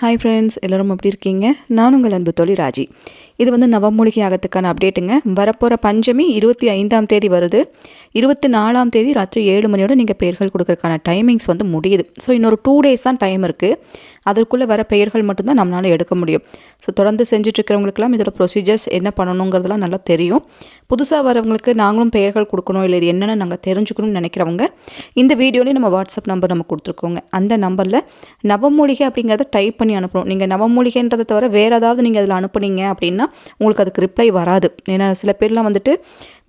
Hi friends எல்லோரும் எப்படி இருக்கீங்க? நான் உங்கள் அன்பு தொழில் ராஜி. இது வந்து நவமூலிகை ஆகத்துக்கான அப்டேட்டுங்க வரப்போகிற பஞ்சமி இருபத்தி ஐந்தாம் தேதி வருது. இருபத்தி நாலாம் தேதி ராத்திரி ஏழு மணியோட நீங்கள் பெயர்கள் கொடுக்கறதுக்கான டைமிங்ஸ் வந்து முடியுது. ஸோ இன்னொரு டூ டேஸ் தான் டைம் இருக்குது அதற்குள்ளே வர பெயர்கள் மட்டும்தான் நம்மளால் எடுக்க முடியும். ஸோ தொடர்ந்து செஞ்சுட்ருக்கிறவங்களுக்கெல்லாம் இதோட ப்ரொசீஜர்ஸ் என்ன பண்ணணுங்கிறதெல்லாம் நல்லா தெரியும். புதுசாக வரவங்களுக்கு நாங்களும் பெயர்கள் கொடுக்கணும் இல்லை இது என்னென்னு நாங்கள் தெரிஞ்சுக்கணும்னு நினைக்கிறவங்க இந்த வீடியோலேயும் நம்ம வாட்ஸ்அப் நம்பர் நம்ம கொடுத்துருக்கோங்க. அந்த நம்பரில் நவமூலிகை அப்படிங்கிறத டைப் பண்ணி அனுப்பணும். நீங்கள் நவமூலிகைன்றதை தவிர வேறு ஏதாவது நீங்கள் அதில் அனுப்புனீங்க அப்படின்னா உங்களுக்கு அதுக்கு ரிப்ளை வராது. ஏன்னா சில பேர்லாம் வந்துட்டு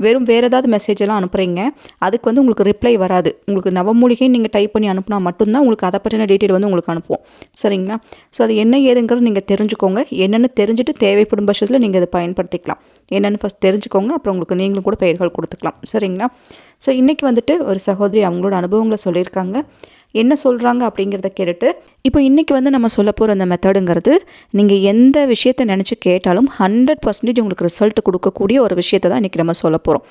வெறும் வேறு ஏதாவது மெசேஜ் எல்லாம் அனுப்புகிறீங்க அதுக்கு வந்து உங்களுக்கு ரிப்ளை வராது. உங்களுக்கு நவமூலிகை நீங்கள் டைப் பண்ணி அனுப்புனா மட்டும்தான் உங்களுக்கு அதை பற்றின டீட்டெயில் வந்து உங்களுக்கு அனுப்புவோம். சரிங்களா? ஸோ அது என்ன ஏதுங்கிறது நீங்கள் தெரிஞ்சுக்கோங்க. என்னென்னு தெரிஞ்சுட்டு தேவைப்படும் பட்சத்தில் நீங்கள் அதை பயன்படுத்திக்கலாம். என்னென்னு ஃபஸ்ட் தெரிஞ்சுக்கோங்க. அப்புறம் உங்களுக்கு நீங்களும் கூட பெயர்கள் கொடுத்துக்கலாம். சரிங்களா? ஸோ இன்றைக்கி வந்துட்டு ஒரு சகோதரி அவங்களோட அனுபவங்களை சொல்லியிருக்காங்க. என்ன சொல்கிறாங்க அப்படிங்கிறத கேட்டுட்டு இப்போ இன்றைக்கி வந்து நம்ம சொல்ல போகிற அந்த மெத்தடுங்கிறது நீங்கள் எந்த விஷயத்தை நினச்சி கேட்டாலும் ஹண்ட்ரட் பர்சன்டேஜ் உங்களுக்கு ரிசல்ட் கொடுக்கக்கூடிய ஒரு விஷயத்தை தான் இன்றைக்கி நம்ம சொல்ல போகிறோம்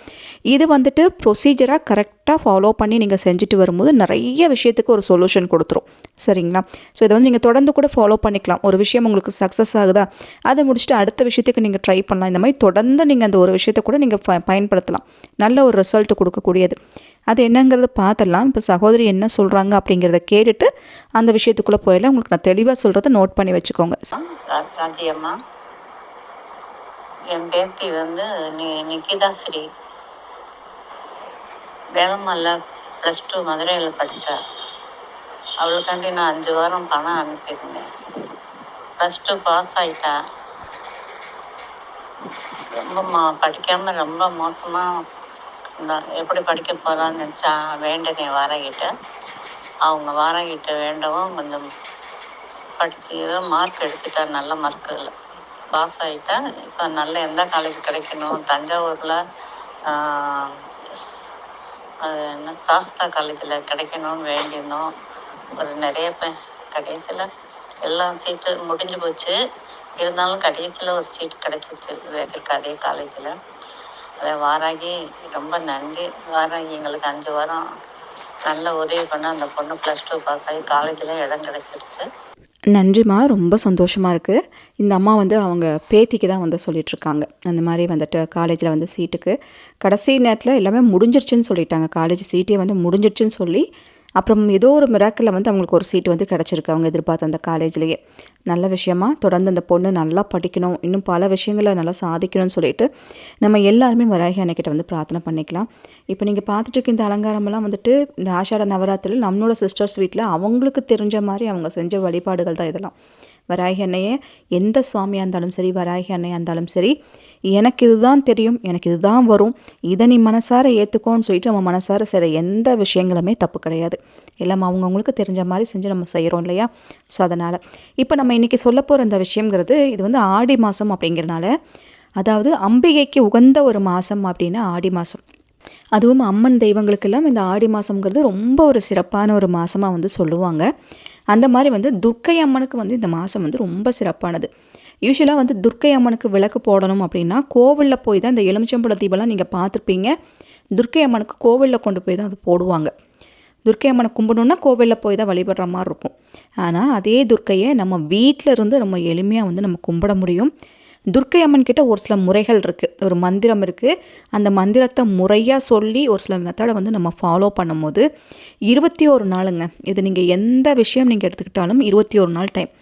இது வந்துட்டு ப்ரொசீஜராக கரெக்டாக ஃபாலோ பண்ணி நீங்கள் செஞ்சுட்டு வரும்போது நிறைய விஷயத்துக்கு ஒரு சொல்யூஷன் கொடுத்துரும். சரிங்களா? ஸோ இதை வந்து நீங்கள் தொடர்ந்து கூட ஃபாலோ பண்ணிக்கலாம். ஒரு விஷயம் உங்களுக்கு சக்ஸஸ் ஆகுதா? அதை முடிச்சுட்டு அடுத்த விஷயத்துக்கு நீங்கள் ட்ரை பண்ணலாம். இந்த மாதிரி தொடர்ந்து நீங்கள் அந்த ஒரு விஷயத்தை கூட நீங்கள் பயன்படுத்தலாம். நல்ல ஒரு ரிசல்ட் கொடுக்கக்கூடியது. அது என்னங்கிறத பார்த்துடலாம். இப்போ சகோதரி என்ன சொல்கிறாங்க அப்படிங்கிறத கேட்டுட்டு அந்த விஷயத்துக்குள்ளே போயிடலாம். உங்களுக்கு நான் தெளிவாக சொல்கிறத நோட் பண்ணி வச்சுக்கோங்க. ராஜியம்மா என் பேத்தி வந்து நி நிக்கிதா ஸ்ரீ. வேலமல்ல ப்ளஸ் டூ மதுரையில் படித்தா அவளுக்காண்டி நான் அஞ்சு வாரம் பணம் அனுப்பியிருந்தேன். ப்ளஸ் டூ பாஸ் ஆகிட்டா ரொம்ப மா படிக்காமல் ரொம்ப மோசமாக எப்படி படிக்க போகிறான்னு நினச்சா வேண்டனே வாரகிட்ட. அவங்க வாரகிட்ட வேண்டவும் கொஞ்சம் படித்து ஏதோ மார்க் எடுத்துட்டார் நல்ல மார்க்குகள் பாஸ் ஆகிட்டா இப்போ நல்ல எந்த காலேஜ் கிடைக்கணும்? தஞ்சாவூரில் அது என்ன சாஸ்தா காலேஜில் கிடைக்கணும்னு வேண்டினோம் ஒரு நிறைய பே கடைசியில் எல்லா சீட்டு முடிஞ்சு போச்சு. இருந்தாலும் கடைசியில் ஒரு சீட் கிடச்சிச்சு வச்சிருக்க அதே காலேஜில் அதை வாராகி ரொம்ப நன்றி. வாராகி எங்களுக்கு அஞ்சு வாரம் நல்ல உதவி பண்ண அந்த பொண்ணு ப்ளஸ் டூ பாஸ் ஆகி காலேஜில் இடம் கிடச்சிருச்சு. நன்றிம்மா. ரொம்ப சந்தோஷமாக இருக்குது இந்த அம்மா வந்து அவங்க பேத்திக்கு தான் வந்து சொல்லிகிட்ருக்காங்க அந்த மாதிரி வந்துட்டு காலேஜில் வந்து சீட்டுக்கு கடைசி நேரத்தில் எல்லாமே முடிஞ்சிருச்சுன்னு சொல்லிட்டாங்க. காலேஜ் சீட்டே வந்து முடிஞ்சிருச்சுன்னு சொல்லி அப்புறம் ஏதோ ஒரு மிராக்கில் வந்து அவங்களுக்கு ஒரு சீட்டு வந்து கிடச்சிருக்கு அவங்க எதிர்பார்த்த அந்த காலேஜ்லேயே நல்ல விஷயமா? தொடர்ந்து அந்த பொண்ணு நல்லா படிக்கணும். இன்னும் பல விஷயங்களை நல்லா சாதிக்கணும்னு சொல்லிட்டு நம்ம எல்லாருமே வராகி அன்னைக்கிட்ட வந்து பிரார்த்தனை பண்ணிக்கலாம். இப்போ நீங்கள் பார்த்துட்டு இருக்க இந்த அலங்காரமெல்லாம் வந்துட்டு இந்த ஆஷாட நவராத்திரியில் நம்மளோட சிஸ்டர்ஸ் வீட்டில் அவங்களுக்கு தெரிஞ்ச மாதிரி அவங்க செஞ்ச வழிபாடுகள் தான் இதெல்லாம். வராகி அன்னையே எந்த சுவாமியாக இருந்தாலும் சரி வராகி அன்னையாக இருந்தாலும் சரி எனக்கு இதுதான் தெரியும் எனக்கு இதுதான் வரும் இதை நீ மனசார ஏற்றுக்கோன்னு சொல்லிட்டு நம்ம மனசார செய்கிற எந்த விஷயங்களுமே தப்பு கிடையாது. எல்லாம் அவங்கவுங்களுக்கு தெரிஞ்ச மாதிரி செஞ்சு நம்ம செய்கிறோம் இல்லையா? ஸோ அதனால். இப்போ நம்ம இன்றைக்கி சொல்ல போகிற இந்த விஷயங்கிறது இது வந்து ஆடி மாதம் அப்படிங்கிறனால அதாவது அம்பிகைக்கு உகந்த ஒரு மாதம் அப்படின்னா ஆடி மாதம் அதுவும் அம்மன் தெய்வங்களுக்கெல்லாம் இந்த ஆடி மாதங்கிறது ரொம்ப ஒரு சிறப்பான ஒரு மாதமாக வந்து சொல்லுவாங்க. அந்த மாதிரி வந்து துர்க்கை அம்மனுக்கு வந்து இந்த மாதம் வந்து ரொம்ப சிறப்பானது. யூஸ்வலாக வந்து துர்க்கை அம்மனுக்கு விளக்கு போடணும் அப்படின்னா கோவிலில் போய் தான் இந்த எலுமிச்சம்பழ தீபம்லாம் நீங்கள் பார்த்துருப்பீங்க. துர்க்கை அம்மனுக்கு கோவிலில் கொண்டு போய் தான் அது போடுவாங்க. துர்க்கை அம்மனை கும்பிடணுன்னா கோவிலில் போய் தான் வழிபடுற மாதிரி இருக்கும். ஆனால் அதே துர்க்கையை நம்ம வீட்டில் இருந்து நம்ம எளிமையாக வந்து நம்ம கும்பிட முடியும். துர்க்கை அம்மன் கிட்ட ஒரு சில முறைகள் இருக்குது ஒரு மந்திரம் இருக்குது அந்த மந்திரத்தை முறையாக சொல்லி ஒரு சில மெத்தடை வந்து நம்ம ஃபாலோ பண்ணும்போது இருபத்தி ஒரு நாளுங்க. இது நீங்கள் எந்த விஷயம் நீங்கள் எடுத்துக்கிட்டாலும் இருபத்தி ஒரு நாள் டைம்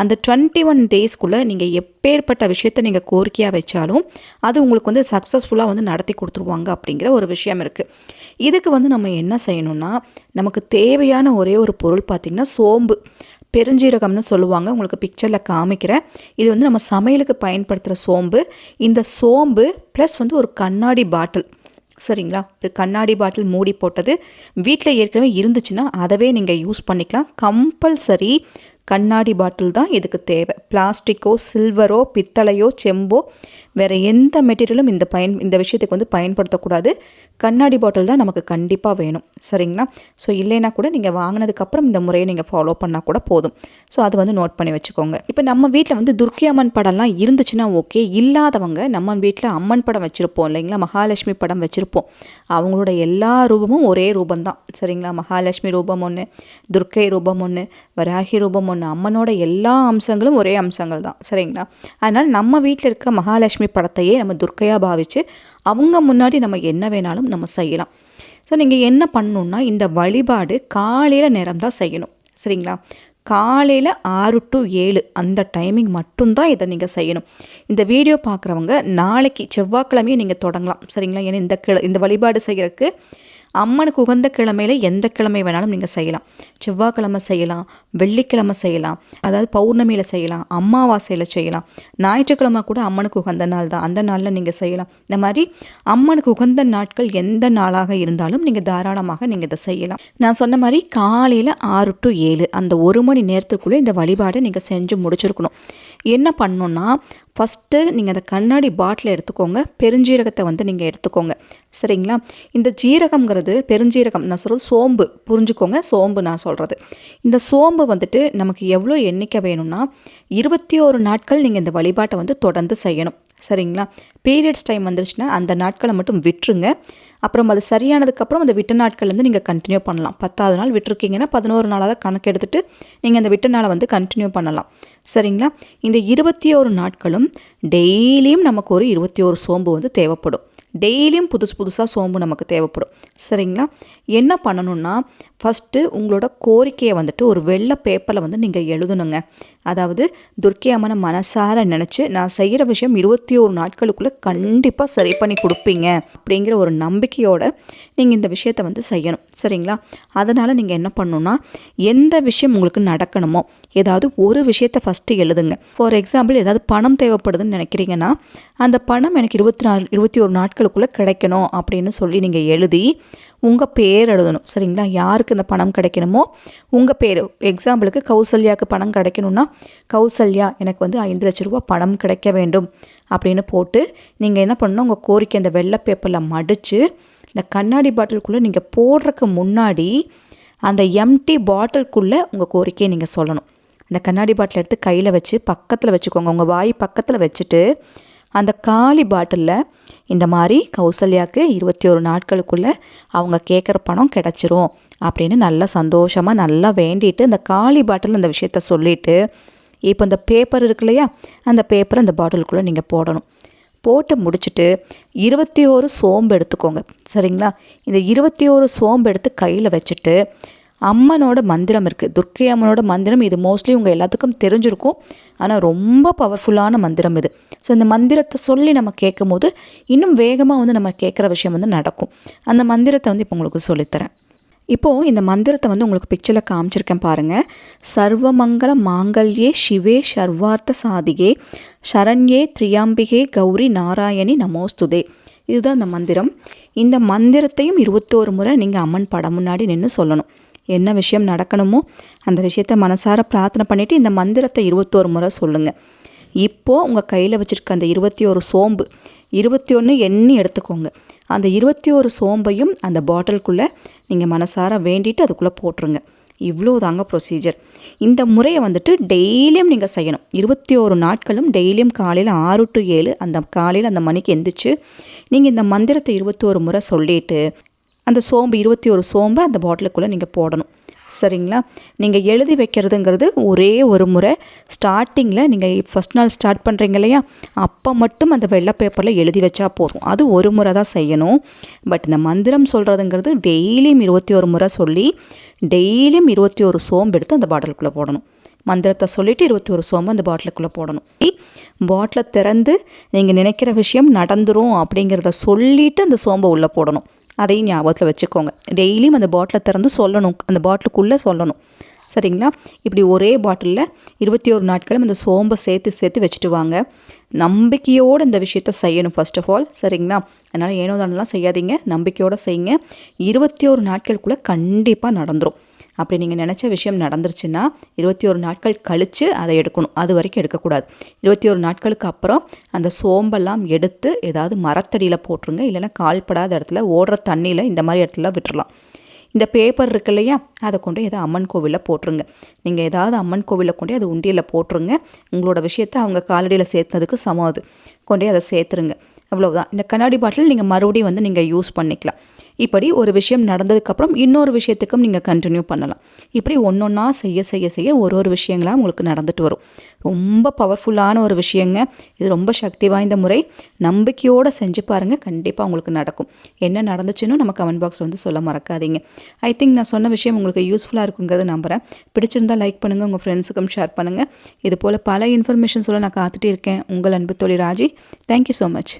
அந்த டுவெண்ட்டி ஒன் டேஸ்க்குள்ளே நீங்கள் எப்பேற்பட்ட விஷயத்தை நீங்கள் கோரிக்கையாக வச்சாலும் அது உங்களுக்கு வந்து சக்ஸஸ்ஃபுல்லாக வந்து நடத்தி கொடுத்துருவாங்க அப்படிங்கிற ஒரு விஷயம் இருக்குது இதுக்கு வந்து நம்ம என்ன செய்யணும்னா நமக்கு தேவையான ஒரே ஒரு பொருள் பார்த்திங்கன்னா சோம்பு. பெருஞ்சீரகம்னு சொல்லுவாங்க. உங்களுக்கு பிக்சரில் காமிக்கிறேன். இது வந்து நம்ம சமையலுக்கு பயன்படுத்துகிற சோம்பு. இந்த சோம்பு ப்ளஸ் வந்து ஒரு கண்ணாடி பாட்டில். சரிங்களா? ஒரு கண்ணாடி பாட்டில் மூடி போட்டது. வீட்டில் ஏற்கனவே இருந்துச்சுன்னா அதவே நீங்கள் யூஸ் பண்ணிக்கலாம். கம்பல்சரி கண்ணாடி பாட்டில் தான் இதுக்கு தேவை. பிளாஸ்டிக்கோ சில்வரோ பித்தளையோ செம்போ வேறு எந்த மெட்டீரியலும் இந்த பயன் இந்த விஷயத்துக்கு வந்து பயன்படுத்தக்கூடாது. கண்ணாடி பாட்டில் தான் நமக்கு கண்டிப்பாக வேணும். சரிங்களா? ஸோ இல்லைனா கூட நீங்கள் வாங்கினதுக்கப்புறம் இந்த முறையை நீங்கள் ஃபாலோ பண்ணால் கூட போதும். ஸோ அது வந்து நோட் பண்ணி வச்சுக்கோங்க. இப்போ நம்ம வீட்டில் வந்து துர்க்கியம்மன் படம்லாம் இருந்துச்சுன்னா ஓகே இல்லாதவங்க நம்ம வீட்டில் அம்மன் படம் வச்சுருப்போம் இல்லைங்களா? மகாலட்சுமி படம் வச்சுருப்போம். அவங்களோட எல்லா ரூபமும் ஒரே ரூபம் தான் சரிங்களா? மகாலட்சுமி ரூபம் ஒன்று துர்க்கை ரூபம் ஒன்று வராகி ரூபம் ஒன்று ஒன்று அம்மனோட எல்லா அம்சங்களும் ஒரே அம்சங்கள் தான் சரிங்களா? அதனால் நம்ம வீட்டில் இருக்க மகாலட்சுமி படத்தையே நம்ம துர்க்கையாக பாவித்து அவங்க முன்னாடி நம்ம என்ன வேணாலும் நம்ம செய்யலாம். ஸோ நீங்கள் என்ன பண்ணணுன்னா இந்த வழிபாடு காலையில் நேரம் தான் செய்யணும் சரிங்களா? காலையில் ஆறு டு ஏழு அந்த டைமிங் மட்டும்தான் இதை நீங்கள் செய்யணும். இந்த வீடியோ பார்க்குறவங்க நாளைக்கு செவ்வாய்க்கிழமையே நீங்கள் தொடங்கலாம் சரிங்களா? ஏன்னா இந்த கிழ இந்த வழிபாடு செய்கிறதுக்கு அம்மனுக்கு உகந்த கிழமையில் எந்த கிழமை வேணாலும் நீங்கள் செய்யலாம். செவ்வாய்க்கிழமை செய்யலாம் வெள்ளிக்கிழமை செய்யலாம் அதாவது பௌர்ணமியில் செய்யலாம் அமாவாசையில் செய்யலாம். ஞாயிற்றுக்கிழமை கூட அம்மனுக்கு உகந்த நாள் தான். அந்த நாளில் நீங்கள் செய்யலாம். இந்த மாதிரி அம்மனுக்கு உகந்த நாட்கள் எந்த நாளாக இருந்தாலும் நீங்கள் தாராளமாக நீங்கள் இதை செய்யலாம். நான் சொன்ன மாதிரி காலையில் ஆறு டு ஏழு அந்த ஒரு மணி நேரத்துக்குள்ளே இந்த வழிபாடை நீங்கள் செஞ்சு முடிச்சிருக்கணும். என்ன பண்ணணுன்னா ஃபஸ்ட்டு நீங்கள் அந்த கண்ணாடி பாட்டில் எடுத்துக்கோங்க. பெருஞ்சீரகத்தை வந்து நீங்கள் எடுத்துக்கோங்க. சரிங்களா? இந்த ஜீரகம்ங்கிறது பெருஞ்சீரகம். நான் சொல்கிறது சோம்பு. புரிஞ்சுக்கோங்க. சோம்பு நான் சொல்கிறது இந்த சோம்பு வந்துட்டு நமக்கு எவ்வளோ எண்ணிக்கை வேணும்னா இருபத்தி ஒரு நாட்கள் நீங்கள் இந்த வழிபாட்டை வந்து தொடர்ந்து செய்யணும். சரிங்களா? பீரியட்ஸ் டைம் வந்துருச்சுன்னா அந்த நாட்களை மட்டும் விட்டுருங்க. அப்புறம் அது சரியானதுக்கப்புறம் அந்த விட்ட நாட்கள் வந்து நீங்கள் கண்டினியூ பண்ணலாம். பத்தாவது நாள் விட்டுருக்கீங்கன்னா பதினோரு நாளாக கணக்கு எடுத்துகிட்டு நீங்கள் அந்த விட்ட நாளை வந்து கண்டினியூ பண்ணலாம். சரிங்களா? இந்த இருபத்தி ஒரு நாட்களும் டெய்லியும் நமக்கு ஒரு இருபத்தி ஒரு சோம்பு வந்து தேவைப்படும். டெய்லியும் புதுசு புதுசாக சோம்பு நமக்கு தேவைப்படும். சரிங்களா? என்ன பண்ணணும்னா ஃபஸ்ட்டு உங்களோட கோரிக்கையை வந்துட்டு ஒரு வெள்ளை பேப்பரில் வந்து நீங்கள் எழுதணுங்க. அதாவது துர்க்கை அம்மனை மனசார நினச்சி நான் செய்கிற விஷயம் இருபத்தி ஒரு நாட்களுக்குள்ளே கண்டிப்பாக சரி பண்ணி கொடுப்பீங்க அப்படிங்கிற ஒரு நம்பிக்கையோடு நீங்கள் இந்த விஷயத்தை வந்து செய்யணும். சரிங்களா? அதனால் நீங்கள் என்ன பண்ணணும்னா எந்த விஷயம் உங்களுக்கு நடக்கணுமோ ஏதாவது ஒரு விஷயத்தை ஃபஸ்ட்டு எழுதுங்க. ஃபார் எக்ஸாம்பிள் ஏதாவது பணம் தேவைப்படுதுன்னு நினைக்கிறீங்கன்னா அந்த பணம் எனக்கு இருபத்தி நாலு இருபத்தி ஒரு நாட்களுக்குள்ளே கிடைக்கணும் அப்படின்னு சொல்லி நீங்கள் எழுதி உங்கள் பேர் எழுதணும். சரிங்களா? யாருக்கு இந்த பணம் கிடைக்கணுமோ உங்கள் பேர். எக்ஸாம்பிளுக்கு கௌசல்யாவுக்கு பணம் கிடைக்கணும்னா கௌசல்யா எனக்கு வந்து ஐந்து லட்ச ரூபா பணம் கிடைக்க வேண்டும் அப்படின்னு போட்டு நீங்கள் என்ன பண்ணணும்? உங்கள் கோரிக்கை அந்த வெள்ளை பேப்பரில் மடித்து இந்த கண்ணாடி பாட்டிலுக்குள்ளே நீங்கள் போடுறதுக்கு முன்னாடி அந்த எம்டி பாட்டிலுக்குள்ளே உங்கள் கோரிக்கையை நீங்கள் சொல்லணும். அந்த கண்ணாடி பாட்டில் எடுத்து கையில் வச்சு பக்கத்தில் வச்சுக்கோங்க. உங்கள் வாய் பக்கத்தில் வச்சுட்டு அந்த காலி பாட்டிலில் இந்த மாதிரி கௌசல்யாவுக்கு இருபத்தி ஒரு நாட்களுக்குள்ளே அவங்க கேட்குற பணம் கிடச்சிரும் அப்படின்னு நல்லா சந்தோஷமாக நல்லா வேண்டிட்டு இந்த காலி பாட்டில் இந்த விஷயத்த சொல்லிவிட்டு இப்போ இந்த பேப்பர் இருக்கு இல்லையா? அந்த பேப்பரை அந்த பாட்டிலுக்குள்ளே நீங்கள் போடணும். போட்டு முடிச்சுட்டு இருபத்தி ஒரு சோம்பு எடுத்துக்கோங்க. சரிங்களா? இந்த இருபத்தி ஒரு சோம்பு எடுத்து கையில் வச்சுட்டு அம்மனோட மந்திரம் இருக்குது துர்க்கை அம்மனோட மந்திரம் இது மோஸ்ட்லி உங்கள் எல்லாத்துக்கும் தெரிஞ்சிருக்கும். ஆனால் ரொம்ப பவர்ஃபுல்லான மந்திரம் இது. ஸோ இந்த மந்திரத்தை சொல்லி நம்ம கேட்கும் போது இன்னும் வேகமாக வந்து நம்ம கேட்குற விஷயம் வந்து நடக்கும். அந்த மந்திரத்தை வந்து இப்போ உங்களுக்கு சொல்லித்தரேன். இப்போது இந்த மந்திரத்தை வந்து உங்களுக்கு பிக்சரில் காமிச்சிருக்கேன் பாருங்கள் சர்வமங்கள மாங்கல்யே சிவே சர்வார்த்த சாதிகே சரண்யே திரியாம்பிகே கௌரி நாராயணி நமோஸ்துதே. இதுதான் இந்த மந்திரம். இந்த மந்திரத்தையும் இருபத்தோரு முறை நீங்கள் அம்மன் படம் முன்னாடி நின்று சொல்லணும். என்ன விஷயம் நடக்கணுமோ அந்த விஷயத்த மனசார பிரார்த்தனை பண்ணிவிட்டு இந்த மந்திரத்தை இருபத்தோரு முறை சொல்லுங்கள் இப்போது உங்கள் கையில் வச்சுருக்க அந்த இருபத்தி ஒரு சோம்பு இருபத்தி ஒன்று எண்ணி எடுத்துக்கோங்க. அந்த இருபத்தி ஒரு சோம்பையும் அந்த பாட்டிலுக்குள்ளே நீங்கள் மனசார வேண்டிட்டு அதுக்குள்ளே போட்டுருங்க. இவ்வளோ தாங்க ப்ரொசீஜர் இந்த முறையை வந்துட்டு டெய்லியும் நீங்கள் செய்யணும். இருபத்தி ஒரு நாட்களும் டெய்லியும் காலையில் ஆறு டு ஏழு அந்த காலையில் அந்த மணிக்கு எந்திரிச்சு நீங்கள் இந்த மந்திரத்தை இருபத்தி ஒரு முறை சொல்லிட்டு அந்த சோம்பு இருபத்தி ஒரு சோம்பை அந்த பாட்டிலுக்குள்ளே நீங்கள் போடணும். சரிங்களா? நீங்கள் எழுதி வைக்கிறதுங்கிறது ஒரே ஒரு முறை. ஸ்டார்டிங்கில் நீங்கள் ஃபஸ்ட் நாள் ஸ்டார்ட் பண்ணுறீங்க இல்லையா? அப்போ மட்டும் அந்த வெள்ளை பேப்பரில் எழுதி வச்சா போதும். அது ஒரு முறை தான் செய்யணும். பட் இந்த மந்திரம் சொல்கிறதுங்கிறது டெய்லியும் இருபத்தி ஒரு முறை சொல்லி டெய்லியும் இருபத்தி ஒரு சோம்பு எடுத்து அந்த பாட்டிலுக்குள்ளே போடணும். மந்திரத்தை சொல்லிவிட்டு இருபத்தி ஒரு சோம்பு அந்த பாட்டிலுக்குள்ளே போடணும். பாட்டிலை திறந்து நீங்கள் நினைக்கிற விஷயம் நடந்துரும் அப்படிங்கிறத சொல்லிவிட்டு அந்த சோம்பை உள்ளே போடணும். அதையும் ஞாபகத்தில் வச்சுக்கோங்க. டெய்லியும் அந்த பாட்டிலை திறந்து சொல்லணும். அந்த பாட்டிலுக்குள்ளே சொல்லணும். சரிங்களா? இப்படி ஒரே பாட்டிலில் இருபத்தி ஒரு நாட்களும் இந்த சோம்பை சேர்த்து சேர்த்து வச்சுட்டு வாங்க. நம்பிக்கையோடு இந்த விஷயத்த செய்யணும் ஃபர்ஸ்ட் ஆஃப் ஆல் சரிங்களா? அதனால் ஏனோ தானெல்லாம் செய்யாதீங்க. நம்பிக்கையோடு செய்யுங்க. இருபத்தி ஒரு நாட்களுக்குள்ளே கண்டிப்பாக நடந்துடும் அப்படி நீங்கள் நினச்ச விஷயம் நடந்துருச்சுன்னா இருபத்தி ஒரு நாட்கள் கழித்து அதை எடுக்கணும். அது வரைக்கும் எடுக்கக்கூடாது. இருபத்தி ஒரு நாட்களுக்கு அப்புறம் அந்த சோம்பெல்லாம் எடுத்து ஏதாவது மரத்தடியில் போட்டுருங்க. இல்லைன்னா கால்படாத இடத்துல ஓடுற தண்ணியில் இந்த மாதிரி இடத்துல விட்டுறலாம். இந்த பேப்பர் இருக்கு இல்லையா? அதை கொண்டு ஏதோ அம்மன் கோவிலில் போட்டுருங்க. நீங்கள் ஏதாவது அம்மன் கோவிலில் கொண்டு அதை உண்டியில் போட்டுருங்க. உங்களோட விஷயத்த அவங்க காலடியில் சேர்த்ததுக்கு சமம் அது. கொண்டே அதை சேர்த்துருங்க. அவ்வளோதான் இந்த கண்ணாடி பாட்டில் நீங்கள் மறுபடியும் வந்து நீங்கள் யூஸ் பண்ணிக்கலாம். இப்படி ஒரு விஷயம் நடந்ததுக்கப்புறம் இன்னொரு விஷயத்துக்கும் நீங்கள் கண்டினியூ பண்ணலாம். இப்படி ஒன்று ஒன்றா செய்ய செய்ய செய்ய ஒரு ஒரு விஷயங்களாக உங்களுக்கு நடந்துட்டு வரும். ரொம்ப பவர்ஃபுல்லான ஒரு விஷயங்க. இது ரொம்ப சக்தி வாய்ந்த முறை. நம்பிக்கையோடு செஞ்சு பாருங்கள் கண்டிப்பாக உங்களுக்கு நடக்கும். என்ன நடந்துச்சுன்னு நம்ம கமெண்ட் பாக்ஸ் வந்து சொல்ல மறக்காதீங்க. ஐ திங்க் நான் சொன்ன விஷயம் உங்களுக்கு யூஸ்ஃபுல்லாக இருக்குங்கிறத நம்புகிறேன் பிடிச்சிருந்தா லைக் பண்ணுங்கள் உங்கள் ஃப்ரெண்ட்ஸுக்கும் ஷேர் பண்ணுங்கள் இது போல் பல இன்ஃபர்மேஷன் சொல்ல நான் காத்துட்டே இருக்கேன். உங்கள் அன்பு தொழில் ராஜி. Thank you so much